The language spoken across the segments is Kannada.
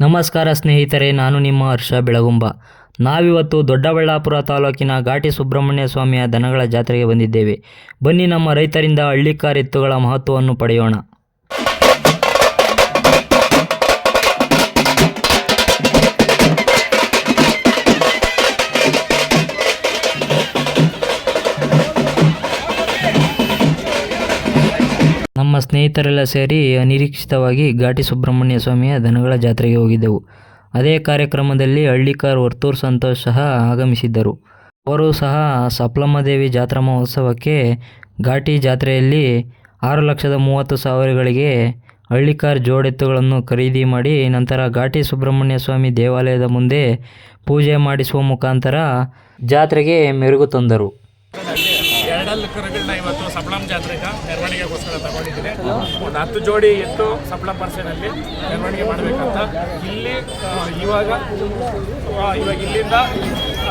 ನಮಸ್ಕಾರ ಸ್ನೇಹಿತರೆ, ನಾನು ನಿಮ್ಮ ಹರ್ಷ ಬೆಳಗುಂಬ. ನಾವಿವತ್ತು ದೊಡ್ಡಬಳ್ಳಾಪುರ ತಾಲೂಕಿನ ಘಾಟಿ ಸುಬ್ರಹ್ಮಣ್ಯ ಸ್ವಾಮಿಯ ದನಗಳ ಜಾತ್ರೆಗೆ ಬಂದಿದ್ದೇವೆ. ಬನ್ನಿ ನಮ್ಮ ರೈತರಿಂದ ಹಳ್ಳಿಕಾರ್ ಎತ್ತುಗಳ ಮಹತ್ವವನ್ನು ಪಡೆಯೋಣ. ಸ್ನೇಹಿತರೆಲ್ಲ ಸೇರಿ ಅನಿರೀಕ್ಷಿತವಾಗಿ ಘಾಟಿ ಸುಬ್ರಹ್ಮಣ್ಯ ಸ್ವಾಮಿಯ ದನಗಳ ಜಾತ್ರೆಗೆ ಹೋಗಿದ್ದೆವು. ಅದೇ ಕಾರ್ಯಕ್ರಮದಲ್ಲಿ ಹಳ್ಳಿಕಾರ್ ವರ್ತೂರ್ ಸಂತೋಷ್ ಸಹ ಆಗಮಿಸಿದ್ದರು. ಅವರು ಸಹ ಸಪ್ಲಮ್ಮದೇವಿ ಜಾತ್ರಾ ಮಹೋತ್ಸವಕ್ಕೆ ಘಾಟಿ ಜಾತ್ರೆಯಲ್ಲಿ ಆರು ಲಕ್ಷದ ಮೂವತ್ತು ಸಾವಿರಗಳಿಗೆ ಹಳ್ಳಿಕಾರ್ ಜೋಡೆತ್ತುಗಳನ್ನು ಖರೀದಿ ಮಾಡಿ ನಂತರ ಘಾಟಿ ಸುಬ್ರಹ್ಮಣ್ಯ ಸ್ವಾಮಿ ದೇವಾಲಯದ ಮುಂದೆ ಪೂಜೆ ಮಾಡಿಸುವ ಮುಖಾಂತರ ಜಾತ್ರೆಗೆ ಮೆರುಗು ತಂದರು. ಇವತ್ತು ಸಪ್ಲಮ್ ಜಾತ್ರೆಗೆ ಒಂದು ಹತ್ತು ಜೋಡಿ ಎತ್ತು ಸಪ್ಲ ಪರ್ಸೆನಲ್ಲಿ ಮೆರವಣಿಗೆ ಮಾಡಬೇಕಂತ ಇಲ್ಲಿ ಇವಾಗ ಇವಾಗ ಇಲ್ಲಿಂದ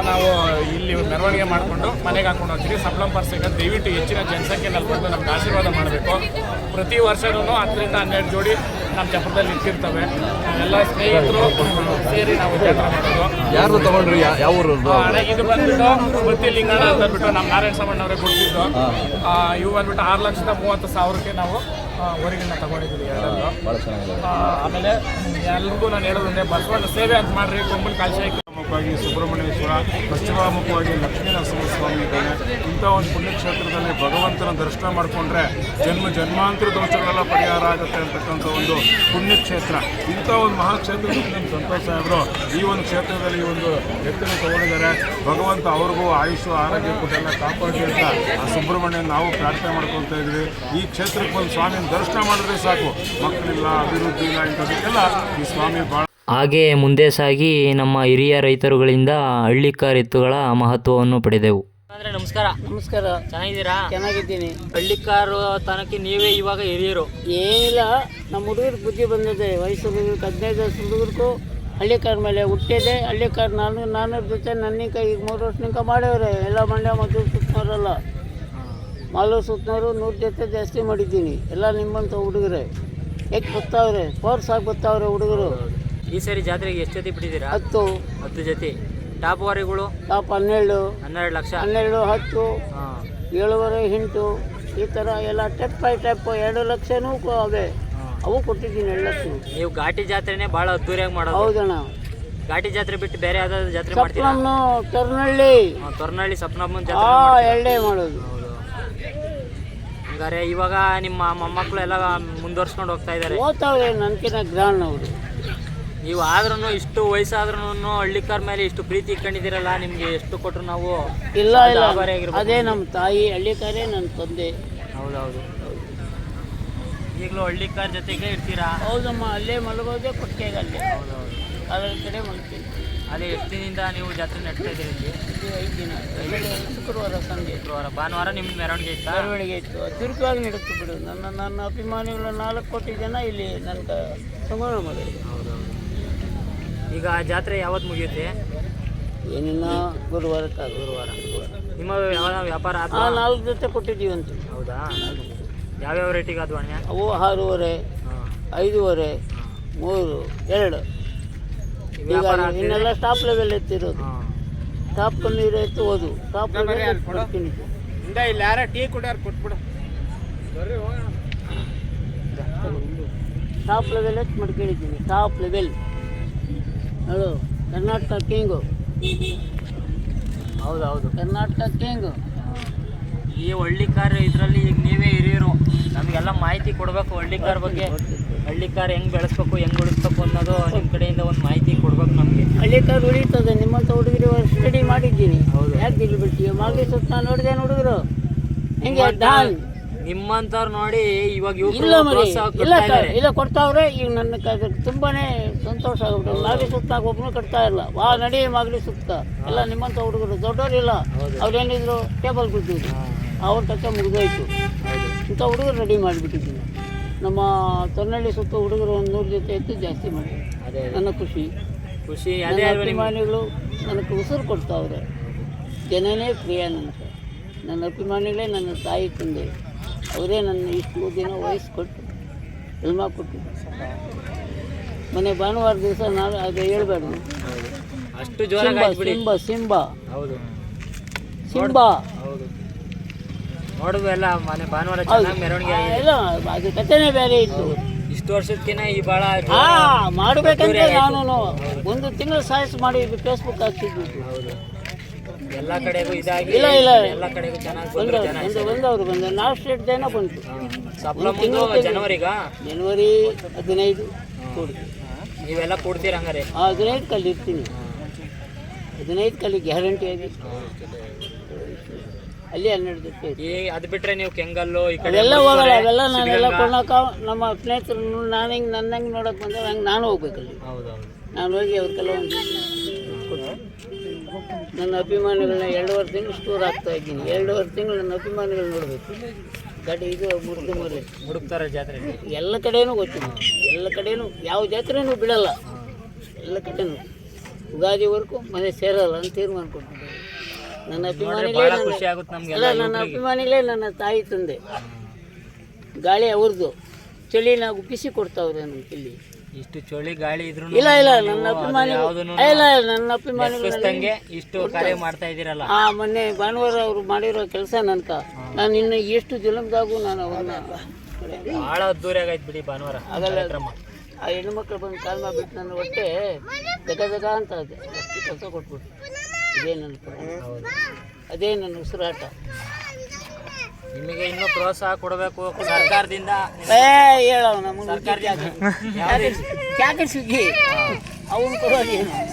ನಾವು ಇಲ್ಲಿ ಮೆರವಣಿಗೆ ಮಾಡಿಕೊಂಡು ಮನೆಗೆ ಹಾಕೊಂಡು ಹೋಗ್ತೀವಿ. ಸಪ್ಲಂ ಪರ್ಸೆಗೆ ದಯವಿಟ್ಟು ಹೆಚ್ಚಿನ ಜನಸಂಖ್ಯೆಯಲ್ಲಿ ಬಂದು ನಮ್ಗೆ ಆಶೀರ್ವಾದ ಮಾಡಬೇಕು. ಪ್ರತಿ ವರ್ಷನೂ ಹತ್ತರಿಂದ ಹನ್ನೆರಡು ಜೋಡಿ ನಮ್ಮ ಜಪದಲ್ಲಿ ಇಟ್ಟಿರ್ತವೆ. ಎಲ್ಲ ಸ್ನೇಹಿತರು ಸೇರಿ ನಾವು ಜಾತ್ರೆ ಮಾಡೋದು. ಯಾರು ತಗೊಂಡ್ರಿ? ಯಾವ ಇದು ಬಂದ್ಬಿಟ್ಟು ಬತ್ತಿ ಲಿಂಗಣ್ಣ ಅಂತ ಅಂದ್ಬಿಟ್ಟು ನಮ್ಮ ನಾರಾಯಣ ಸಾಮಣ್ಣ ಅವರೇ ಕೊಡ್ತಿದ್ದು ಇವು ಬಂದ್ಬಿಟ್ಟು ಆರು ಲಕ್ಷದ ಮೂವತ್ತು ಸಾವಿರಕ್ಕೆ ನಾವು ಹೊರಗಿನ ಭಾಳ ಆಮೇಲೆ ಎಲ್ರಿಗೂ ನಾನು ಹೇಳೋದಂದ್ರೆ ಬಸವಣ್ಣ ಸೇವೆ ಅಂತ ಮಾಡ್ರಿ ಕೊಂಬಲ್ ಕಾಲ್ಶಾಯಿ ಮುಖವಾಗಿ ಸುಬ್ರಹ್ಮಣ್ಯೇಶ್ವರ ಪಶ್ಚಿಮಾಮುಖವಾಗಿ ಲಕ್ಷ್ಮೀ ನರಸಿಂಹಸ್ವಾಮಿ ಇದ್ದಾನೆ. ಇಂಥ ಒಂದು ಪುಣ್ಯಕ್ಷೇತ್ರದಲ್ಲಿ ಭಗವಂತನ ದರ್ಶನ ಮಾಡಿಕೊಂಡ್ರೆ ಜನ್ಮ ಜನ್ಮಾಂತರ ದೋಷಗಳೆಲ್ಲ ಪರಿಹಾರ ಆಗುತ್ತೆ ಅಂತಕ್ಕಂಥ ಒಂದು ಪುಣ್ಯಕ್ಷೇತ್ರ. ಇಂಥ ಒಂದು ಮಹಾಕ್ಷೇತ್ರ ನಮ್ಮ ಸಂತೋಷ ಸಾಹೇಬರು, ಈ ಒಂದು ಕ್ಷೇತ್ರದಲ್ಲಿ ಈ ಒಂದು ವ್ಯಕ್ತಿನ ತಗೊಂಡಿದ್ದಾರೆ. ಭಗವಂತ ಅವ್ರಿಗೂ ಆಯುಷು ಆರೋಗ್ಯ ಕೊಟ್ಟೆಲ್ಲ ಕಾಪಾಡಿ ಅಂತ ಆ ಸುಬ್ರಹ್ಮಣ್ಯ ನಾವು ಪ್ರಾರ್ಥನೆ ಮಾಡ್ಕೊಳ್ತಾ ಇದ್ವಿ ಈ ಕ್ಷೇತ್ರಕ್ಕೆ ಒಂದು ಸ್ವಾಮಿನ ದರ್ಶನ ಮಾಡಿದ್ರೆ ಸಾಕು. ಮಕ್ಕಳಿಲ್ಲ, ಅಭಿವೃದ್ಧಿ ಇಲ್ಲ ಇಂಥದಕ್ಕೆಲ್ಲ ಈ ಸ್ವಾಮಿ ಭಾಳ ಹಾಗೆ ಮುಂದೆ ಸಾಗಿ ನಮ್ಮ ಹಿರಿಯ ರೈತರುಗಳಿಂದ ಹಳ್ಳಿಕಾರ್ ಎತ್ತುಗಳ ಮಹತ್ವವನ್ನು ಪಡೆದೆವು. ಅಂದ್ರೆ ನಮಸ್ಕಾರ. ನಮಸ್ಕಾರ. ಚೆನ್ನಾಗಿದ್ದೀರಾ? ಚೆನ್ನಾಗಿದ್ದೀನಿ. ಹಳ್ಳಿಕಾರು ತನಕ್ಕೆ ನೀವೇ ಇವಾಗ ಹಿರಿಯರು. ಏನಿಲ್ಲ ನಮ್ಮ ಹುಡುಗರಿಗೆ ಬುದ್ಧಿ ಬಂದಿದೆ. ವಯಸ್ಸು ಹುಡುಗರಿಗೆ ಹದಿನೈದು ವರ್ಷ ಹುಡುಗರು ಹಳ್ಳಿ ಕಾರ್ ಮೇಲೆ ಹುಟ್ಟಿದೆ. ಹಳ್ಳಿ ಕಾರ್ ನಾನು ನಾನು ಜೊತೆ ನನ್ನಿಂಕ ಈಗ ಮೂರು ವರ್ಷನಿಂಕ ಮಾಡ್ಯವ್ರೆ ಎಲ್ಲ ಮಂಡ್ಯ ಮತ್ತು ಸುತ್ತಮರಲ್ಲ ಮಾಲೂರು ಸುತ್ತಮರು ನೂರು ಜೊತೆ ಜಾಸ್ತಿ ಮಾಡಿದ್ದೀನಿ. ಎಲ್ಲ ನಿಮ್ಮಂಥ ಹುಡುಗರೇ. ಯಾಕೆ ಗೊತ್ತಾವ್ರೆ. ಫೋರ್ಸ್ ಆಗಿ ಗೊತ್ತಾವ್ರೆ ಹುಡುಗರು. ಈ ಸರಿ ಜಾತ್ರೆಗೆ ಎಷ್ಟು ಜೊತೆ ಬಿಟ್ಟಿದ್ದೀರಾ? ಹತ್ತು. ಹತ್ತು ಜೊತೆ. ಟಾಪ್ ವಾರಿಗಳು? ಟಾಪ್ ಹನ್ನೆರಡು. ಹನ್ನೆರಡು ಲಕ್ಷ. ಹನ್ನೆರಡು ಹತ್ತು. ಏಳುವರೆ ಎಂಟು. ಈ ಥರ ಎಲ್ಲ ಟೆಪ್ ಬೈ ಟೆಪ್ ಎರಡು ಲಕ್ಷನೂ ಅವೆ ಅವೇ ಕೊಟ್ಟಿದ್ದೀನಿ ಎರಡು ಲಕ್ಷ ನೀವು ಘಾಟಿ ಜಾತ್ರೆನೇ ಭಾಳ ಅದ್ದೂರಿಯಾಗಿ ಮಾಡೋದು. ಹೌದಣ್ಣ. ಘಾಟಿ ಜಾತ್ರೆ ಬಿಟ್ಟು ಬೇರೆ ಯಾವ್ದಾದ್ರು ಜಾತ್ರೆ ಮಾಡ್ತೀರಾ? ಸಪ್ನಮ್ನು ತೊರ್ನಳ್ಳಿ. ಹಾ, ತೊರ್ನಹಳ್ಳಿ ಸಪ್ನಮ್ಮನ ಜಾತ್ರೆ ಎರಡೇ ಮಾಡೋದು. ಹಂಗಾರೆ ಇವಾಗ ನಿಮ್ಮ ಮೊಮ್ಮಕ್ಕಳು ಎಲ್ಲ ಮುಂದುವರ್ಸ್ಕೊಂಡು ಹೋಗ್ತಾ ಇದ್ದಾರೆ. ಓದ್ತಾವ್ರೆ ನನ್ಕಿನ ಗ್ರಾಂಡ್ ಅವರು ನೀವು ಆದ್ರೂ ಇಷ್ಟು ವಯಸ್ಸಾದ್ರೂ ಹಳ್ಳಿಕಾರ ಮೇಲೆ ಇಷ್ಟು ಪ್ರೀತಿ ಇಟ್ಕೊಂಡಿದ್ದೀರಲ್ಲ ನಿಮ್ಗೆ ಎಷ್ಟು ಕೊಟ್ಟರು ನಾವು ಇಲ್ಲ ಇಲ್ಲ. ಅದೇ ನಮ್ಮ ತಾಯಿ ಹಳ್ಳಿಕಾರೇ ನನ್ನ ತಂದೆ. ಹೌದೌದು. ಈಗಲೂ ಹಳ್ಳಿಕಾರ ಜೊತೆಗೆ ಇರ್ತೀರಾ? ಹೌದಮ್ಮ ಅಲ್ಲೇ ಮಲಗೋದೇ ಕೊಟ್ಟಿಗೆ ಅಲ್ಲೇ ಅದರ ಕಡೆ ಮಲಗ್ತೀನಿ. ಅದೇ ಎಷ್ಟು ದಿನದಿಂದ ನೀವು ಜಾತ್ರೆ ನಡ್ತಾ ಇದ್ದೀರಿ ಐದು ದಿನ. ಶುಕ್ರವಾರ ಸಂಜೆ. ಶುಕ್ರವಾರ ಭಾನುವಾರ ನಿಮ್ಮ ಮೆರವಣಿಗೆ ಇತ್ತು? ಮೆರವಣಿಗೆ ಇತ್ತು. ಅದ್ಭುತವಾಗಿ ನಡೀತು ಬಿಡು. ನನ್ನ ನನ್ನ ಅಭಿಮಾನಿಗಳು ನಾಲ್ಕು ಕೋಟಿ ಜನ ಇಲ್ಲಿ ನನ್ನ ಮಾಡಿದ್ರು ಹೌದೌದು. ಈಗ ಜಾತ್ರೆ ಯಾವತ್ತು ಮುಗಿಯುತ್ತೆ? ಏನಿನ್ನ ಗುರುವಾರಕ್ಕೆ ಗುರುವಾರ. ನಿಮ್ಮ ಯಾವ ವ್ಯಾಪಾರ ಆ ಆದ್ವಾ? ನಾಲ್ಕು ಜೊತೆ ಕೊಟ್ಟಿದ್ದೀವಿ ಅಂತ. ಹೌದಾ? ಯಾವ್ಯಾವ ರೇಟಿಗೆ ಅದು ಅಣ್ಣ? ಅವು ಆರೂವರೆ ಹಾಂ. ಐದೂವರೆ ಮೂರು ಎರಡು. ಈಗ ವ್ಯಾಪಾರ ಇನ್ನೆಲ್ಲ ಟಾಪ್ ಲೆವೆಲ್ ಎತ್ತಿರೋದು ಹಾಂ. ಟಾಪ್ ಕಮ್ಮಿ ಇರೋ ಎತ್ತು ಓದು. ಟಾಪ್ ಲೆವೆಲ್ ಕೊಡ್ತೀನಿ ಇಲ್ಲಿ ಯಾರ ಟೀ ಕುಡಿಯಾರ ಕೊಟ್ಬಿಡು. ಟಾಪ್ ಲೆವೆಲ್ ಎತ್ತು ಮಾಡ್ಕೊಂಡಿದ್ದೀನಿ ಟಾಪ್ ಲೆವೆಲ್ ಹೇಳು ಕರ್ನಾಟಕ ಕಿಂಗು. ಹೌದು ಹೌದು ಕರ್ನಾಟಕ ಕಿಂಗು. ಈ ಹಳ್ಳಿಕಾರ್ ಇದರಲ್ಲಿ ಈಗ ನೀವೇ ಹಿರಿಯರು. ನಮಗೆಲ್ಲ ಮಾಹಿತಿ ಕೊಡಬೇಕು ಹಳ್ಳಿಕಾರ್ ಬಗ್ಗೆ. ಹಳ್ಳಿಕಾರ್ ಹೆಂಗೆ ಬೆಳೆಸ್ಬೇಕು ಹೆಂಗೆ ಉಳಿಸ್ಬೇಕು ಅನ್ನೋದು ನಿಮ್ಮ ಕಡೆಯಿಂದ ಒಂದು ಮಾಹಿತಿ ಕೊಡ್ಬೇಕು ನಮಗೆ. ಹಳ್ಳಿ ಕಾರ್ ಉಳಿತದೆ. ನಿಮ್ಮಂಥ ಹುಡುಗರು ಸ್ಟಡಿ ಮಾಡಿದ್ದೀನಿ. ಹೌದು. ಯಾಕೆ ಇಲ್ಲಿ ಬಿಡ್ತೀವಿ ಮಾಗಿ ಸುತ್ತ ನೋಡಿದೆ ಹುಡುಗರು ಹೆಂಗೆ? ಡಾನ್ ನಿಮ್ಮಂತವ್ರು ನೋಡಿ ಇವಾಗ ಇಲ್ಲ ಮರಿ. ಇಲ್ಲ ಕ- ಇಲ್ಲ ಕೊಡ್ತಾವ್ರೆ ಈಗ ನನ್ನ ಕ- ತುಂಬಾನೇ ಸಂತೋಷ ಆಗ್ಬಿಟ್ಟು ಮಾಗಲಿ ಸುತ್ತಾಗ ಒಬ್ಬನು ಕಟ್ತಾ ಇಲ್ಲ. ವಾ ನಡಿ ಮಾಗಲಿ ಸುತ್ತ. ಎಲ್ಲ ನಿಮ್ಮಂತ ಹುಡುಗರು ದೊಡ್ಡವರಿಲ್ಲ ಅವ್ರೇನಿದ್ರು ಟೇಬಲ್ ಕೂತಿದ್ರು ಅವ್ರ ತಕ್ಕ ಮುಗಿದೋಯ್ತು. ಇಂಥ ಹುಡುಗರು ರೆಡಿ ಮಾಡಿಬಿಟ್ಟಿದ್ದೀನಿ. ನಮ್ಮ ತೊನ್ನಳ್ಳಿ ಸುತ್ತ ಹುಡುಗರು ಒಂದು ನೂರು ಜೊತೆ ಎತ್ತು ಜಾಸ್ತಿ ಮಾಡಿ ಅದೇ ನನ್ನ ಖುಷಿ. ಖುಷಿ ನನ್ನ ಅದೇ ಅಲ್ವಾ ನಿಮ್ಗೆ? ಅಭಿಮಾನಿಗಳು ನನಗೆ ಉಸಿರು ಕೊಡ್ತಾವ್ರೆ. ಜನನೇ ಪ್ರಿಯ ನನಗೆ. ನನ್ನ ಅಭಿಮಾನಿಗಳೇ ನನ್ನ ತಾಯಿ ತಂದೆ. ಅವರೇ ನನ್ನ ಇಷ್ಟು ದಿನ ವಹಿಸ್ಕೊಟ್ಟು ಕೊಟ್ಟು ಎಲ್ಮ ಕೊಟ್ಟು ಮೊನ್ನೆ ಭಾನುವಾರ ದಿವಸ ನಾನು ಅದು ಹೇಳ್ಬಾರ್ದು ಅಷ್ಟು ಸಿಂಬ ಸಿಂಬ ಸಿಂಬ. ಹೌದು. ಸಿಂಬ. ಹೌದು. ನೋಡುದು ಎಲ್ಲ ಮನೆ ಭಾನುವಾರ. ಚೆನ್ನಾಗಿ ಮೆರವಣಿಗೆ ಆ, ಎಲ್ಲ ಅದು ಕಥೆನೇ ಬೇರೆ ಇತ್ತು. ಇಷ್ಟು ವರ್ಷಕ್ಕಿಂತ ಈ ಭಾಳ ಹಾ ಮಾಡ್ಬೇಕಂದ್ರೆ ನಾನು ಒಂದು ತಿಂಗಳು ಸಾಯಸ್ ಮಾಡಿ ಫೇಸ್ಬುಕ್ ಹಾಕ್ತಿದ್ದು ಹೌದು. ಎಲ್ಲ ಕಡೆಗೂ ಇದಾಗಿ ಇಲ್ಲ, ಇಲ್ಲ. ಎಲ್ಲ ಕಡೆಗೂ ಚೆನ್ನಾಗಿ ಬಂದ್ರು ಬಂದವರು ಜನ ಬಂದು ಬಂದವರು ಬಂದ ಲಾಸ್ಟ್ ಡೇಟ್ ಜನ ಬಂತು ಸಪ್ಲ ಜನವರಿಗ? ಜನವರಿ ಹದಿನೈದು ಕೊಡ್ತೀನಿ ನೀವೆಲ್ಲ ಕೊಡ್ತೀರ ಹಂಗಾರೆ? ಹದಿನೈದು ಕಲ್ಲಿ ಇರ್ತೀನಿ. ಹದಿನೈದು ಗ್ಯಾರಂಟಿ ಆಗಿ. ಅಲ್ಲಿ ಹನ್ನೆರಡು ಈ ಅದು ಬಿಟ್ರೆ ನೀವು ಕೆಂಗಲ್ಲು ಈ ಕಡೆ ಎಲ್ಲ ಹೋಗಲ್ಲ ಅವೆಲ್ಲ ನಾನೆಲ್ಲ ಕೊಡೋಕ ನಮ್ಮ ಸ್ನೇಹಿತರು ನಾನು ಹಿಂಗೆ ನನ್ನ ಹಂಗೆ ನೋಡೋಕೆ ಬಂದಾಗ ಹಂಗೆ ನಾನು ಹೋಗ್ಬೇಕಲ್ಲಿ ನಾನು ಹೋಗಿ ಅವ್ರ ಕೆಲವೊಂದು ನನ್ನ ಅಭಿಮಾನಿಗಳನ್ನ ಎರಡೂವರೆ ತಿಂಗಳು ಸ್ಟೋರ್ ಆಗ್ತಾ ಇದ್ದೀನಿ. ಎರಡೂವರೆ ತಿಂಗಳು ನನ್ನ ಅಭಿಮಾನಿಗಳು ನೋಡಬೇಕು. ಗಾಡಿ ಇದು ಮುರ್ದು ಮುರಿ. ಹುಡುಕ್ತಾರೆ ಜಾತ್ರೆ. ಎಲ್ಲ ಕಡೆಯೂ ಗೊತ್ತಿಲ್ಲ ಎಲ್ಲ ಕಡೆಯೂ ಯಾವ ಜಾತ್ರೆನೂ ಬಿಡಲ್ಲ. ಎಲ್ಲ ಕಡೆನೂ. ಯುಗಾದಿವರೆಗೂ ಮನೆ ಸೇರಲ್ಲ ಅಂತ ತೀರ್ಮಾನ ಕೊಟ್ಟಿದ್ದೆ ನನ್ನ ಅಭಿಮಾನಿಗಳೇ ಎಲ್ಲ ನನ್ನ ಅಲ್ಲ ಅಭಿಮಾನಿಗಳೇ ನನ್ನ ತಾಯಿ ತಂದೆ. ಗಾಳಿ ಅವ್ರದ್ದು. ಚಳಿನ ಉಪ್ಪಿಸಿ ಬಿಸಿ ಕೊಡ್ತಾವ್ರೆ ನಮ್ಗೆ ಇಲ್ಲಿ. ಇಷ್ಟು ಚಳಿ ಗಾಳಿ ಇದ್ರು ಇಲ್ಲ ಇಲ್ಲ ನನ್ನ ಅಭಿಮಾನಿ ಇಲ್ಲ ಇಲ್ಲ ನನ್ನ ಅಭಿಮಾನಿಗಳು ತಂಗೆ ಇಷ್ಟು ಕಾರ್ಯ ಮಾಡ್ತಾ ಇದ್ದೀರಲ್ಲ. ಆ ಮೊನ್ನೆ ಭಾನುವಾರ ಅವರು ಮಾಡಿರೋ ಕೆಲಸ ನನ್ಕ ನಾನು ಇನ್ನು ಎಷ್ಟು ಜುಲಮ್ದಾಗೂ ನಾನು ಅವ್ರನ್ನ ಬಹಳ ಅದ್ದೂರಿ ಆಗೈತ್ ಬಿಡಿ ಭಾನುವಾರ ಕಾರ್ಯಕ್ರಮ. ಆ ಹೆಣ್ಮಕ್ಳು ಬಂದು ಕಾಲ್ ಮಾಡಿಬಿಟ್ಟು ನನ್ನ ಹೊಟ್ಟೆ ಜಗ ಜಗ ಅಂತ ಅದೇ ಅಷ್ಟು ಕೆಲಸ ಕೊಟ್ಬಿಟ್ಟು ಇದೇ ನನ್ನ. ಅದೇ ನನ್ನ ಉಸಿರಾಟ. ನಿಮಗೆ ಇನ್ನೂ ಪ್ರೋತ್ಸಾಹ ಕೊಡಬೇಕು ಸರ್ಕಾರದಿಂದ. ಏ ಹೇಳವ ನಮಗೆ ಯಾಕೆ ಸುಗ್ಗಿ ಅವನು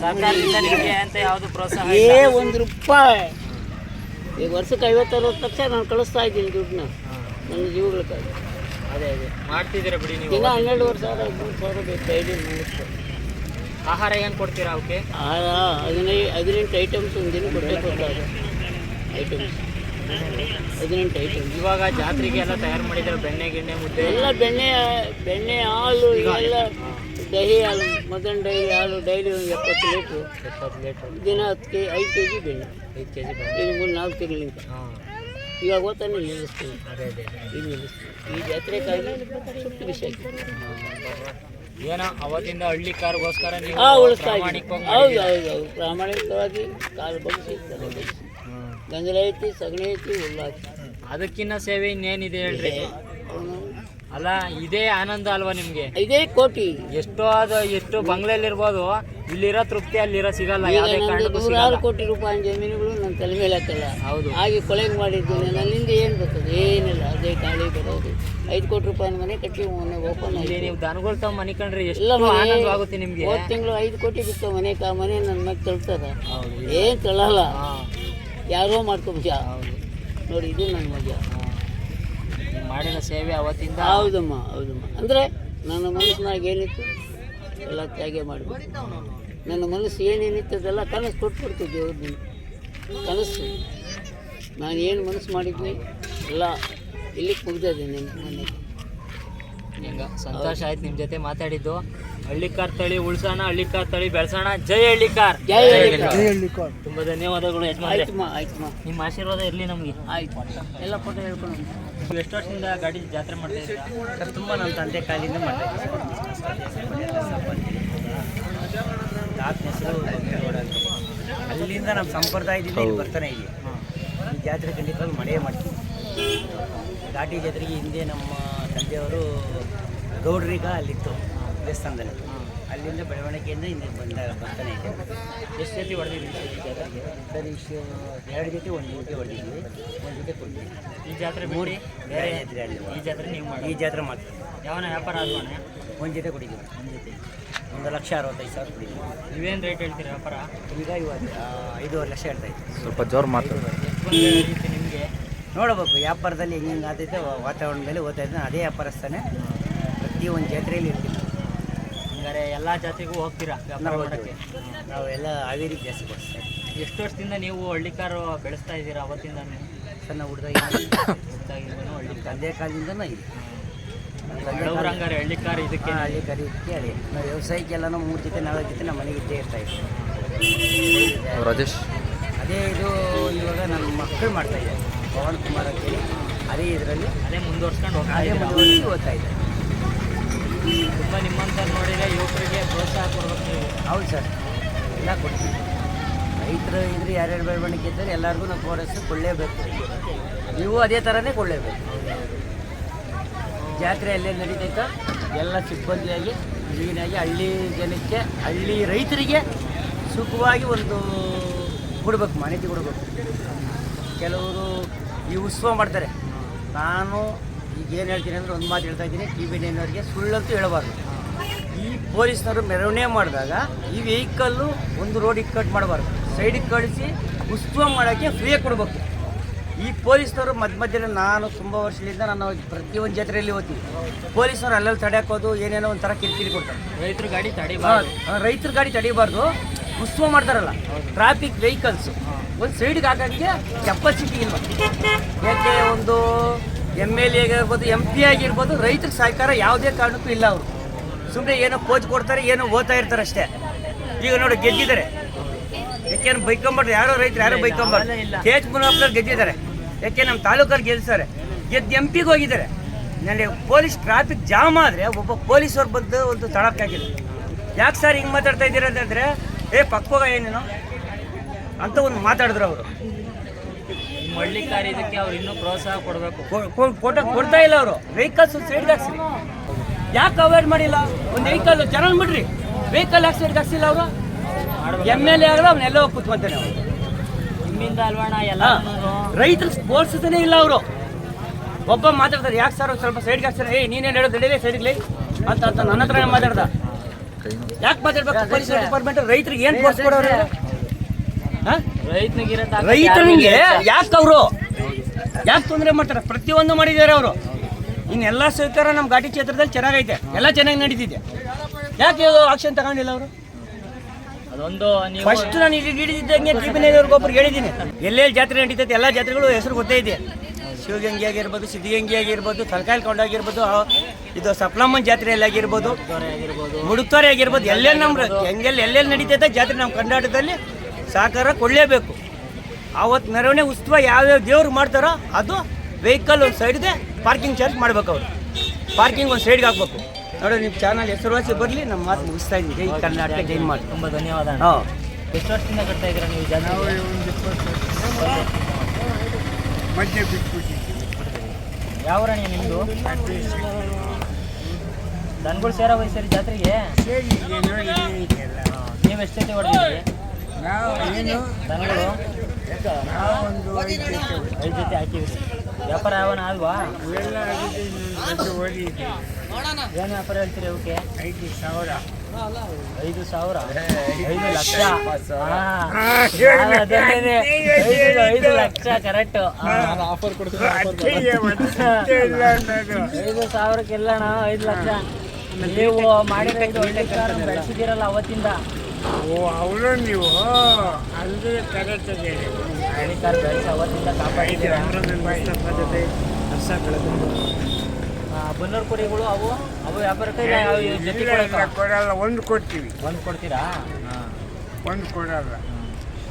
ಸರ್ಕಾರದಿಂದ ನಿಮಗೆ ಅಂತ ಯಾವುದು ಪ್ರೋತ್ಸಾಹ ಏ ಒಂದು ರೂಪಾಯಿ. ಈಗ ವರ್ಷಕ್ಕೆ ಐವತ್ತರವತ್ತು ಲಕ್ಷ ನಾನು ಕಳಿಸ್ತಾ ಇದ್ದೀನಿ ದುಡ್ಡನ್ನ. ನನ್ನ ಜೀವಗಳಕ್ಕಾಗಿ ಅದೇ ಅದೇ. ಮಾಡ್ತಿದ್ದೀರಾ ಬಿಡಿ ನೀವು ಹನ್ನೆರಡು ವರ್ಷ ಸಾವಿರ ಮೂರು ಸಾವಿರ ಬೇಕು ಐದು ಮೂವತ್ತು ಆಹಾರ ಏನು ಕೊಡ್ತೀರಾ ಅವಕ್ಕೆ? ಹದಿನೈದು ಹದಿನೆಂಟು ಐಟಮ್ಸ್ ಒಂದು ದಿನ ಕೊಟ್ಟೆ ಕೊಡ್ತಾರೆ ಐಟಮ್ಸ್ ಹದಿನೆಂಟು ಐಟಮ್ಸ್ ಇವಾಗ ಜಾತ್ರೆಗೆ ಎಲ್ಲ ತಯಾರು ಮಾಡಿದ್ರೆ ಬೆಣ್ಣೆ ಗಿಣ್ಣೆ ಮುದ್ದೆ. ಎಲ್ಲ ಬೆಣ್ಣೆ ಬೆಣ್ಣೆ ಹಾಲು ಎಲ್ಲ ದಹಿ ಹಾಲು ಮದನ್ ಡೈರಿ ಹಾಲು ಡೈಲಿ ಒಂದು ಎಪ್ಪತ್ತು ಲೀಟ್ರು. ಎಪ್ಪತ್ತು ಲೀಟ್ರ್. ದಿನ ಹತ್ತು ಕೆ ಐದು ಕೆ ಜಿ ಬೆಣ್ಣೆ. ಐದು ಕೆ ಜಿ ಬೆಣ್ಣೆ. ಮೂರು ನಾಲ್ಕು ತಿಂಗಳಿಂದ ಹಾಂ. ಇವಾಗ ಓದ್ತಾನೆ ನಿಲ್ಲಿಸ್ತೀನಿ ಅದೇ ಅದೇ ಈಗ ನಿಲ್ಲಿಸ್ತೀನಿ ಈ ಜಾತ್ರೆಗಾಗಿ ಸುಟ್ಟು ವಿಷಯ ಏನೋ ಅವತ್ತಿಂದ ಹಳ್ಳಿ ಕಾರ್ಗೋಸ್ಕರ ನೀವು ಪ್ರಾಮಾಣಿಕವಾಗಿ ಹೌದು ಹೌದು ಹೌದು. ಪ್ರಾಮಾಣಿಕವಾಗಿ ಕಾಲು ಬಗ್ಗೆ ತಲೆ ಗಂಜಲ ಐತಿ ಸಗಣಿ ಐತಿ ಹುಲ್ಲ ಅದಕ್ಕಿನ್ನ ಸೇವೆ ಇನ್ನೇನಿದೆ ಹೇಳ್ರಿ? ಅಲ್ಲ ಇದೇ ಆನಂದ ಅಲ್ವಾ ನಿಮ್ಗೆ? ಇದೇ ಕೋಟಿ. ಎಷ್ಟೋ ಅದು ಎಷ್ಟು ಬಂಗ್ಲೆಯಲ್ಲಿ ಇರ್ಬೋದು ಇಲ್ಲಿರೋ ತೃಪ್ತಿ ಅಲ್ಲಿರೋ ಸಿಗಲ್ಲ ಯಾವುದೇ ಕಾರಣಕ್ಕೂ ನೂರಾರು ಸಿಗಲ್ಲ. ಕೋಟಿ ರೂಪಾಯಿ ಜಮೀನುಗಳು ನನ್ನ ತಲೆ ಮೇಲೆ ಹಾಕಲ್ಲ. ಹೌದು. ಹಾಗೆ ಕೊಲೆಗೆ ಮಾಡಿದ್ದೀನಿ ನನ್ನಿಂದ ಏನು ಬರ್ತದೆ? ಏನಿಲ್ಲ ಅದೇ ಗಾಳಿ ಬರೋದು. ಐದು ಕೋಟಿ ರೂಪಾಯಿ ಮನೆ ಕಟ್ಟಿ ಮೊನ್ನೆ ಓಪನ್ ಇಲ್ಲಿ ನೀವು ದನಗಳು ತಾವು ಮನೆ ಕಂಡ್ರೆ ಎಲ್ಲ ಎಷ್ಟು ಆಗುತ್ತೆ ಆನಂದವಾಗುತ್ತೆ ನಿಮ್ಗೆ. ಹೋದ ತಿಂಗಳು ಐದು ಕೋಟಿ ಬಿತ್ತು ಮನೆ ಕಾ ಮನೆ ನನ್ನ ಮಗ ತಳ್ತದ ಹೌದು ಏನು ತಳ್ಳಲ್ಲ. ಹಾ, ಯಾರೋ ಮಾಡ್ಕೊಂಬ ಹೌದು ನೋಡಿ ಇದು ನನ್ನ ಮಜಾ. ಮಾಡಿದ ಸೇವೆ ಅವತ್ತಿಂದ? ಹೌದಮ್ಮ ಹೌದಮ್ಮ. ಅಂದರೆ ನನ್ನ ಮನಸ್ಸಿನಾಗ ಏನಿತ್ತು? ಎಲ್ಲ ತ್ಯಾಗ ಮಾಡಬೇಕು ನನ್ನ ಮನಸ್ಸು ಏನೇನಿತ್ತು ಅದೆಲ್ಲ ಕನಸು ಕೊಟ್ಬಿಡ್ತು ದೇವ್ರದ್ದು. ಕನಸು. ನಾನು ಏನು ಮನಸ್ಸು ಮಾಡಿದ್ವಿ ಎಲ್ಲ ಇಲ್ಲಿಗೆ ಮುಗ್ದಿದೆ ನಿಮ್ಮ ಮನೆಗೆ. ಹಿಂಗ? ಸಂತೋಷ ಆಯ್ತು ನಿಮ್ಮ ಜೊತೆ ಮಾತಾಡಿದ್ದು. ಹಳ್ಳಿಕಾರ್ ತಳಿ ಉಳ್ಸೋಣ ಹಳ್ಳಿಕಾರ್ ತಳಿ ಬೆಳ್ಸೋಣ. ಜೈ ಹಳ್ಳಿಕಾರ್. ಜೈ ಹಳ್ಳಿಕಾರ್. ತುಂಬಾ ಧನ್ಯವಾದಗಳು ಯಜಮಾನ್ರೆ. ನಿಮ್ಮ ಆಶೀರ್ವಾದ ಇರಲಿ ನಮಗೆ. ಆಯ್ತು. ಎಲ್ಲ ಫೋಟೋ ಹೇಳ್ಕೊಂಡು. ನೀವು ಎಷ್ಟು ವರ್ಷದಿಂದ ಗಾಡಿ ಜಾತ್ರೆ ಮಾಡ್ತಾ ಇದ್ದೀರಾ? ತುಂಬ ನಮ್ಮ ತಂದೆ ಕಾಲಿಂದ ಮಾಡ್ತಾ ತಾತನ ಹೆಸರು ಗಂಗೇಗೌಡ ಅಂತ ಅಲ್ಲಿಂದ ನಮ್ಮ ಸಂಪ್ರದಾಯದಿಂದ ಇಲ್ಲಿ ಬರ್ತಾನೆ ಇಲ್ಲಿ. ಈ ಜಾತ್ರೆ ಖಂಡಿತವಾಗಿ ಮಳೆ ಮಾಡ್ತೀವಿ. ಘಾಟಿ ಜಾತ್ರೆಗೆ ಹಿಂದೆ ನಮ್ಮ ತಂದೆಯವರು ಗೌಡ್ರಿಗ ಅಲ್ಲಿತ್ತು. ದೇವಸ್ಥಾನದಲ್ಲಿ. ಅಲ್ಲಿಂದ ಬೆಳವಣಿಗೆಯಿಂದ ಇನ್ನೇ ಬಂದ ಬರ್ತಾನೆ ಇದೆ ಎಷ್ಟು ಜೊತೆ ಹೊಡೆದಿದ್ದೀವಿ ಸರ್ ಇಷ್ಟು ಎರಡು ಜೊತೆ ಒಂದು ಜೊತೆ ಹೊಡೆದಿದ್ವಿ. ಒಂದು ಜೊತೆ ಕೊಡ್ತೀವಿ ಈ ಜಾತ್ರೆ ಮೂರಿ ಬೇರೆ ಜಾತ್ರೆ ಅಲ್ಲಿ ಈ ಜಾತ್ರೆ ನೀವು ಮಾಡಿ ಈ ಜಾತ್ರೆ ಮಾಡ್ತೀವಿ. ಯಾವನ ವ್ಯಾಪಾರ ಆಗೋಣ ಒಂದು ಜೊತೆ ಕೊಡಿದ್ವಿ ಒಂದು ಜೊತೆ. ಒಂದು ಲಕ್ಷ ಅರವತ್ತೈದು ಸಾವಿರ ಕೊಡಿದ್ವಿ ನೀವೇನು ರೇಟ್ ಹೇಳ್ತೀರಿ ವ್ಯಾಪಾರ? ಈಗ ಇವಾಗ ಐದೂವರೆ ಲಕ್ಷ ಹೇಳ್ತಾ ಇದ್ದೀವಿ ಸ್ವಲ್ಪ ಜೋರು ಮಾತು. ನಿಮಗೆ? ನೋಡಬೇಕು ವ್ಯಾಪಾರದಲ್ಲಿ ಹೆಂಗೆ ಆಗ್ತೈತೆ ವಾತಾವರಣದಲ್ಲಿ ವಾತಾವರಣ ಓದ್ತಾ ಇದ್ದಾನೆ ಅದೇ ವ್ಯಾಪಾರಸ್ಥಾನೆ ಪ್ರತಿ ಒಂದು ಜಾತ್ರೆಯಲ್ಲಿ ಇರ್ತೀವಿ ಹಂಗಾರೆ ಎಲ್ಲ ಜಾತಿಗೂ ಹೋಗ್ತೀರಾ ವ್ಯಾಪಾರ ನಾವು ಮಾಡೋಕ್ಕೆ? ನಾವೆಲ್ಲ ಹಾವೇರಿ ಜಾಸ್ತಿ ಕೊಡ್ತೀವಿ. ಎಷ್ಟು ವರ್ಷದಿಂದ ನೀವು ಹಳ್ಳಿಕಾರು ಬೆಳೆಸ್ತಾ ಇದ್ದೀರಾ ಅವತ್ತಿಂದ ಸಣ್ಣ ಹುಡುಗ ಹಳ್ಳಿ ತಂದೆ ಕಾಲದಿಂದನೂ ಇದೆ. ಹಳ್ಳಿ ಹಂಗಾರೆ ಹಳ್ಳಿಕಾರ ಇದಕ್ಕೆ ಹಳ್ಳಿಕಾರ ಹಳ್ಳಿ ಕರೀದಕ್ಕೆ ಅದೇ ನಾವು ವ್ಯವಸಾಯಕ್ಕೆಲ್ಲನೂ ಮೂರು ಜೊತೆ ನಾಲ್ಕು ಜೊತೆ ನಮ್ಮ ಮನೆಗೆ ಇದ್ದೇ ಇರ್ತಾ ಇದ್ದೀವಿ ರಾಜೇಶ್? ಅದೇ ಇದು ಇವಾಗ ನನ್ನ ಮಕ್ಕಳು ಮಾಡ್ತಾ ಇದ್ದಾರೆ. ಪವನ್ ಕುಮಾರ್ ಅಂತೇಳಿ ಅದೇ ಇದರಲ್ಲಿ ಅದೇ ಮುಂದುವರ್ಸ್ಕೊಂಡು ಹೋಗ್ತಾ ಇದ್ದಾರೆ. ತುಂಬ ನಿಮ್ಮಂತ ನೋಡಿದರೆ ಯುವಕರಿಗೆ ಪ್ರೋತ್ಸಾಹ ಕೊಡ್ಬೇಕು ಹೌದು ಸರ್. ಎಲ್ಲ ಕೊಡ್ತೀವಿ. ರೈತರು ಇದ್ರೆ ಯಾರ್ಯಾರು ಬೆಳವಣಿಗೆ ಇದ್ದಾರೆ ಎಲ್ಲರಿಗೂ ನಾವು ಪ್ರೋತ್ಸಾಹ ಕೊಡಲೇಬೇಕು. ನೀವು ಅದೇ ಥರನೇ ಕೊಡಲೇಬೇಕು. ಜಾತ್ರೆ ಅಲ್ಲೇ ನಡೀತೈತೋ. ಎಲ್ಲ ಸಿಬ್ಬಂದಿಯಾಗಿ ಕ್ಲೀನಾಗಿ ಹಳ್ಳಿ ಜನಕ್ಕೆ, ಹಳ್ಳಿ ರೈತರಿಗೆ ಸುಖವಾಗಿ ಒಂದು ಕೊಡಬೇಕು, ಮಾಹಿತಿ ಕೊಡಬೇಕು. ಕೆಲವರು ಈ ಉತ್ಸವ ಮಾಡ್ತಾರೆ. ನಾನು ಈಗ ಏನು ಹೇಳ್ತೀನಿ ಅಂದರೆ ಒಂದು ಮಾತು ಹೇಳ್ತಾ ಇದ್ದೀನಿ. ಟಿ ವಿ ನೈನವರಿಗೆ ಸುಳ್ಳಂತೂ ಹೇಳಬಾರ್ದು. ಈ ಪೊಲೀಸ್ನವರು ಮೆರವಣಿಗೆ ಮಾಡಿದಾಗ ಈ ವೆಹಿಕಲ್ಲು ಒಂದು ರೋಡಿಗೆ ಕಟ್ ಮಾಡಬಾರ್ದು. ಸೈಡಿಗೆ ಕಳಿಸಿ ಉತ್ಸವ ಮಾಡೋಕ್ಕೆ ಫ್ರೀಯಾಗಿ ಕೊಡಬೇಕು. ಈ ಪೊಲೀಸ್ನವರು ಮಧ್ಯ ಮಧ್ಯದಲ್ಲಿ ನಾನು ತುಂಬ ವರ್ಷದಿಂದ ನಾನು ಪ್ರತಿಯೊಂದು ಜಾತ್ರೆಯಲ್ಲಿ ಹೋತೀನಿ ಪೊಲೀಸ್ನವ್ರು ಅಲ್ಲಲ್ಲಿ ತಡೆಯೋದು ಏನೇನೋ ಒಂಥರ ಕಿರಿಕಿರಿ ಕೊಡ್ತಾರೆ. ರೈತರು ಗಾಡಿ ತಡಿಬಾರ್ದು. ರೈತರು ಗಾಡಿ ತಡಿಬಾರ್ದು. ಉತ್ಸವ ಮಾಡ್ತಾರಲ್ಲ ಟ್ರಾಫಿಕ್ ವೆಹಿಕಲ್ಸ್ ಒಂದು ಸೈಡ್ಗೆ ಹಾಕೋಕ್ಕೆ ಕೆಪಾಸಿಟಿ ಇಲ್ಲ. ಯಾಕೆ ಒಂದು ಎಂ ಎಲ್ ಎ ಆಗಿರ್ಬೋದು ಎಂ ಪಿ ಆಗಿರ್ಬೋದು ರೈತರ ಸಹಕಾರ ಯಾವುದೇ ಕಾರಣಕ್ಕೂ ಇಲ್ಲ ಅವರು. ಸುಮ್ಮನೆ ಏನೋ ಕೋಚ್ ಕೊಡ್ತಾರೆ ಏನೋ ಓದ್ತಾ ಇರ್ತಾರೆ ಅಷ್ಟೇ. ಈಗ ನೋಡಿ ಗೆದ್ದಿದ್ದಾರೆ. ಯಾಕೆನ ಬೈಕೊಂಬಾರ್ದು? ಯಾರೋ ರೈತರು ಯಾರೋ ಬೈಕೊಂಬಾರ್ದು. ಕೆ ಎಚ್ ಮುನಪ್ಪನವ್ರು ಗೆದ್ದಿದ್ದಾರೆ. ಯಾಕೆ ನಮ್ಮ ತಾಲೂಕಲ್ಲಿ ಗೆಲ್ತಾರೆ ಗೆದ್ದು ಎಂ ಪಿಗೆ ಹೋಗಿದ್ದಾರೆ. ನನಗೆ ಪೊಲೀಸ್ ಟ್ರಾಫಿಕ್ ಜಾಮ್ ಆದರೆ ಒಬ್ಬ ಪೊಲೀಸವ್ರು ಬಂದು ಒಂದು ತಡಕ್ಕಾಗಿದೆ. ಯಾಕೆ ಸರ್ ಹಿಂಗೆ ಮಾತಾಡ್ತಾ ಇದ್ದೀರ ಅಂತಂದರೆ ಏ ಪಕ್ಕೋಗ ಏನೇನು ಅಂತ ಒಂದು ಮಾತಾಡಿದ್ರು ಅವರು. ನಿಮ್ಮ ಹಳ್ಳಿ ಕಾರ್ ಇದಕ್ಕೆ ಅವ್ರು ಇನ್ನೂ ಪ್ರೋತ್ಸಾಹ ಕೊಡಬೇಕು. ಫೋಟೋ ಕೊಡ್ತಾ ಇಲ್ಲ ಅವರು. ವೆಹಿಕಲ್ಸ್ ಸೈಡ್ ಹಾಕ್ಸಿ ಯಾಕೆ ಅವಾಯ್ಡ್ ಮಾಡಿಲ್ಲ? ಒಂದು ವೆಹಿಕಲ್ ಚೆನ್ನಾಗಿ ಬಿಡ್ರಿ. ವೆಹಿಕಲ್ ಯಾಕೆ ಸೈಡ್ಗೆ ಹಾಕ್ಸಿಲ್ಲ ಅವರು? ಎಂ ಎಲ್ ಎ ಆಗಲ್ಲ ಅವನ್ನೆಲ್ಲ ಹೋಗಿ ಕೂತ್ಕೊಂತಾನೆ ಅವರು ನಿಮ್ಮಿಂದ ಅಲ್ವಣ ಎಲ್ಲ ರೈತರು ಸ್ಪೋರ್ಟ್ಸೇ ಇಲ್ಲ ಅವರು. ಒಬ್ಬ ಮಾತಾಡ್ತಾರೆ ಯಾಕೆ ಸರ್ ಸ್ವಲ್ಪ ಸೈಡ್ಗೆ ಹಾಕ್ತಾರೆ ಏಯ್ ನೀನೇನು ಹೇಳೋದು? ನಡೀಲಿ ಸೈಡ್ಗೆ ಅಂತ ಅಂತ ನನ್ನ ಹತ್ರ ಮಾತಾಡ್ದ? ಯಾಕೆ ಮಾತಾಡ್ಬೇಕು? ಪೊಲೀಸ್ ಡಿಪಾರ್ಟ್ಮೆಂಟ್ ರೈತರಿಗೆ ಏನು ಫೋರ್ಸ್ ಕೊಡೋರು? ರೈತನಿಗೆ ಯಾಕೆ ಅವರು? ಯಾಕೆ ತೊಂದರೆ ಮಾಡ್ತಾರೆ? ಪ್ರತಿಯೊಂದು ಮಾಡಿದ್ದಾರೆ ಅವರು. ಇನ್ನೆಲ್ಲ ಸರ್ಕಾರ ನಮ್ಮ ಘಾಟಿ ಕ್ಷೇತ್ರದಲ್ಲಿ ಚೆನ್ನಾಗೈತೆ. ಎಲ್ಲ ಚೆನ್ನಾಗಿ ನಡೀತಿದೆ. ಯಾಕೆ ಆಕ್ಷನ್ ತಗೊಂಡಿಲ್ಲ ಅವರು? ಅದೊಂದು ಫಸ್ಟ್ ನಾನು ಇಲ್ಲಿ ಹಿಡಿದಿದ್ದಂಗೆ ಟಿ ಒಬ್ರಿಗೆ ಹೇಳಿದ್ದೀನಿ. ಎಲ್ಲೆಲ್ಲಿ ಜಾತ್ರೆ ನಡೀತೈತೆ ಎಲ್ಲ ಜಾತ್ರೆಗಳು ಹೆಸರು ಗೊತ್ತೇ ಇದೆ. ಶಿವಗಂಗೆ ಆಗಿರ್ಬೋದು ಸಿದ್ಧಗಂಗೆ ಆಗಿರ್ಬೋದು ತಲಕಾಯಿ ಕೊಂಡಾಗಿರ್ಬೋದು ಇದು ಸಪ್ಲಮ್ಮನ್ ಜಾತ್ರೆಯಲ್ಲಿ ಆಗಿರ್ಬೋದು ಮುಡುಕ್ತಾರೆ ಆಗಿರ್ಬೋದು. ಎಲ್ಲೆಲ್ಲಿ ನಮ್ಮ ಹೆಂಗೆಲ್ಲಿ ಎಲ್ಲೆಲ್ಲಿ ನಡೀತೈತೆ ಜಾತ್ರೆ ನಮ್ಮ ಕರ್ನಾಟಕದಲ್ಲಿ ಸಹಕಾರ ಕೊಡಲೇಬೇಕು. ಆವತ್ತು ಮೆರವಣಿಗೆ ಉತ್ಸವ ಯಾವ್ಯಾವ ದೇವ್ರು ಮಾಡ್ತಾರೋ ಅದು ವೆಹಿಕಲ್ ಒಂದು ಸೈಡ್ಗೆ ಪಾರ್ಕಿಂಗ್ ಚಾರ್ಜ್ ಮಾಡ್ಬೇಕು ಅವರು. ಪಾರ್ಕಿಂಗ್ ಒಂದು ಸೈಡ್ಗೆ ಹಾಕ್ಬೇಕು. ನೋಡಿ ನಿಮ್ಮ ಚಾನಲ್ ಹೆಸರುವಾಸಿ ಬರಲಿ ನಮ್ಮ ಮಾತು ಮುಗಿಸ್ತಾ ಇದ್ದೀನಿ. ಜೈ ಕರ್ನಾಟಕ ಜೈ ಮಾಡಿ. ತುಂಬ ಧನ್ಯವಾದ. ಹಾಂ. ಎಷ್ಟು ವರ್ಷದಿಂದ ಕಟ್ತಾ ಇದ್ದೀರಾ ನೀವು ಜಾತ್ರೆ? ಮಧ್ಯೆ ಬಿಟ್ಬಿಟ್ಟಿದ್ದೀವಿ. ಯಾವ ರಾಣಿ ನಿಮ್ಮದು ದನಗಳು ಸೇರೋ ಜಾತ್ರೆಗೆ? ಸೇರಿ ಏನೋ ನೀವು ಹೊಡೆದಿದ್ದೀರಿ ನಾವು ದನಗಳು ನಾವೊಂದು ಐದು ಜೊತೆ ಐದು ಹಾಕಿದ್ರಿ ವ್ಯಾಪಾರ ಯಾವನ ಅಲ್ವಾ ಇವೆಲ್ಲ ಏನು ವ್ಯಾಪಾರ ಹೇಳ್ತೀರಿ ಅವಕ್ಕೆ ಐದು ಸಾವಿರ ಐದು ಸಾವಿರ ಐದು ಲಕ್ಷ. ಐದು ಲಕ್ಷ ಕರೆಕ್ಟ್ ಆಫರ್ ಐದು ಸಾವಿರಕ್ಕೆಲ್ಲಣ್ಣ ಐದು ಲಕ್ಷ ನೀವು ಮಾಡಿದ ಇದು ಒಳ್ಳೆ ಬೆಳೆಸಿದಿರಲ್ಲ ಅವತ್ತಿಂದ ಓ ಅವರು ನೀವು? ಅಂದ್ರೆ ಕರೆಕ್ಟ್ ಇದೆ ಹಳ್ಳಿ ಕಾರ್ ಬೆಳೆಸಿ ಅವತ್ತಿಂದ ಕಾಪಾಡಿದ್ದೀರಾ? ವರ್ಷ ಕಳೆದು ಆ, ಬನ್ನೂರು ಕುರಿಗಳು ಅವು? ಅವು ವ್ಯಾಪಾರಕ್ಕೆ ಇಲ್ಲ ಯಾವ ಜೊತೆ ಇಲ್ಲ ಇಲ್ಲ ಕೊಡಲ್ಲ ಒಂದು ಕೊಡ್ತೀವಿ. ಒಂದು ಕೊಡ್ತೀರಾ? ಒಂದು ಕೊಡಲ್ಲ.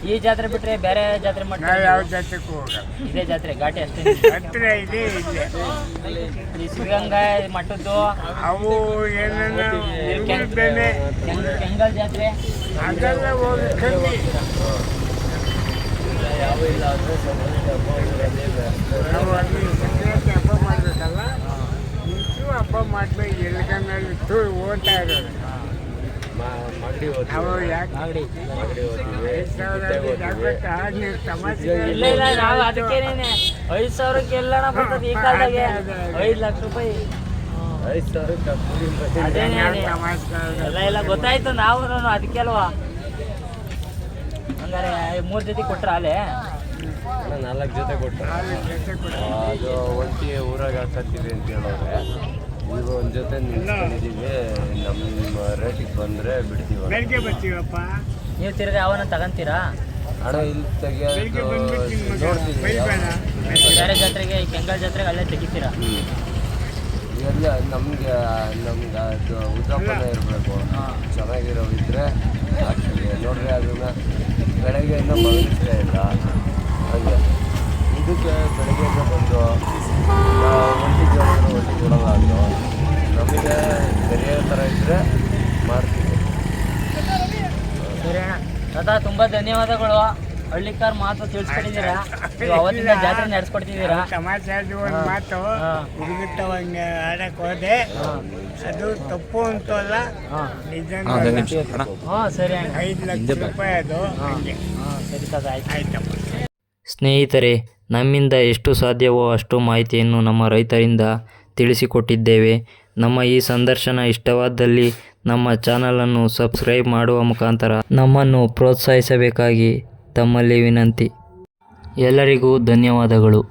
ಈ ಜಾತ್ರೆ ಬಿಟ್ರೆ ಬೇರೆ ಜಾತ್ರೆ ನಾವು ಯಾವ ಜಾತ್ರೆಗೂ ಹೋಗಲ್ಲ. ಇದೇ ಜಾತ್ರೆ ಘಾಟಿ ಅಷ್ಟೇ ಹತ್ರ ಇದೆ ಇಲ್ಲೇ ಈ ಸಿಗಂಗ ಮಠದ್ದು? ಅವು ಏನೇನೋ ಬೆಲೆ ಕೆಂಗ್- ಕೆಂಗಲ್ ಜಾತ್ರೆ? ಅದೆಲ್ಲ ಹೋಗಿ ಕಮ್ಮಿ ನಾವು ಅಲ್ಲಿ ಸಂಕ್ರಾಂತಿ ಹಬ್ಬ ಮಾಡಬೇಕಲ್ಲ? ಹಬ್ಬ ಮಾಡ್ಬೇಕು. ತು ಓದ್ತಾ ಇರೋದು ಐದು ಇಲ್ಲ ಇಲ್ಲ ನಾವು ಸಾವಿರಕ್ಕೆ ಎಲ್ಲಣ ಬರ್ತದೆ ಈ ಕಾಲದಾಗೆ. ಐದು ಲಕ್ಷ ರೂಪಾಯಿ. ಐದು ಎಲ್ಲ ಎಲ್ಲ ಗೊತ್ತಾಯ್ತು ನಾವು ಅದಕ್ಕೆಲ್ವಾ. ಹಂಗಾರೆ ಮೂರು ಜೊತೆ ಕೊಟ್ರ ಅಲ್ಲೇ? ನಾಲ್ಕು ಜೊತೆ ಕೊಟ್ಟು ನಾಲ್ಕು ಜೊತೆ ಕೊಡು. ಅದು ಒಂಟಿ ಊರಾಗ ಹಾಕತ್ತೀವಿ ಅಂತ ಹೇಳಿದ್ರೆ ಈಗ ಒಂದು ಜೊತೆ ನಿಲ್ಸ್ಕೊಂಡಿದ್ದೀವಿ ನಮ್ಮ ರೇಟಿಗೆ ಬಂದರೆ ಬಿಡ್ತೀವಿ ಬೆಳಗ್ಗೆ ಬರ್ತೀವಪ್ಪ? ನೀವು ತಿರ್ಗಿ ಅವನ್ನ ತಗಂತೀರಾ? ಹಣ ಇಲ್ಲಿ ತೆಗಿಯೋದು ನೋಡ್ತೀನಿ. ಬೇರೆ ಜಾತ್ರೆಗೆ ಈ ಕೆಂಗಲ್ ಜಾತ್ರೆಗೆ ಅಲ್ಲೇ ತೆಗಿತೀರಾ? ಎಲ್ಲ ನಮಗೆ ನಮ್ಗೆ ಅದು ಉದ್ದಾಪನ ಇರಬೇಕು. ಚೆನ್ನಾಗಿರೋ ಇದ್ರೆ ಹಾಕ್ತೀವಿ. ನೋಡ್ರಿ ಅದನ್ನ ಬೆಳಗ್ಗೆಯಿಂದ ಮಲಗಿಸ್ಲೇ ಇಲ್ಲ. ಹಾಗೆ. ಇದಕ್ಕೆ ಬೆಳಗ್ಗೆಯಿಂದ ಬಂದು ಒಂಟಿ ಕೇಳಿದ್ರೆ ಒಟ್ಟಿಗೆ ಕೊಡಲ್ಲ ಅದು ನಮಗೆ ಕರೆಯೋ ಥರ ಇದ್ದರೆ ಮಾಡ್ತೀವಿ ಸರಿ ಅಣ್ಣ. ತಾತ ತುಂಬಾ ಧನ್ಯವಾದಗಳು ಹಳ್ಳಿಕಾರ್ ಮಾತು ತಿಳಿಸ್ಕೊಟ್ಟಿದ್ದೀರಾ ನೀವು ಅವತ್ತಿಂದ ಜಾತ್ರೆ ನಡೆಸ್ಕೊಡ್ತಿದ್ದೀರಾ ಸಮಾಜ ಒಂದು ಮಾತು ಹುಡುಗಿಟ್ಟ ಒಂದು ಆಡಕ್ಕೆ ಹೋದೆ ಅದು ತಪ್ಪು ಅಂತಲ್ಲ ನಿಜ ಹಾಂ ಸರಿ ಅಣ್ಣ ಐದು ಲಕ್ಷ ರೂಪಾಯಿ ಅದು. ಹಾಂ. ಸರಿ ತಾತ ಆಯ್ತು. ಆಯ್ತಪ್ಪ ಸ್ನೇಹಿತರೆ ನಮ್ಮಿಂದ ಎಷ್ಟು ಸಾಧ್ಯವೋ ಅಷ್ಟು ಮಾಹಿತಿಯನ್ನು ನಮ್ಮ ರೈತರಿಂದ ತಿಳಿಸಿಕೊಟ್ಟಿದ್ದೇವೆ. ನಮ್ಮ ಈ ಸಂದರ್ಶನ ಇಷ್ಟವಾದಲ್ಲಿ ನಮ್ಮ ಚಾನಲನ್ನು ಸಬ್ಸ್ಕ್ರೈಬ್ ಮಾಡುವ ಮುಖಾಂತರ ನಮ್ಮನ್ನು ಪ್ರೋತ್ಸಾಹಿಸಬೇಕಾಗಿ ತಮ್ಮಲ್ಲಿ ವಿನಂತಿ. ಎಲ್ಲರಿಗೂ ಧನ್ಯವಾದಗಳು.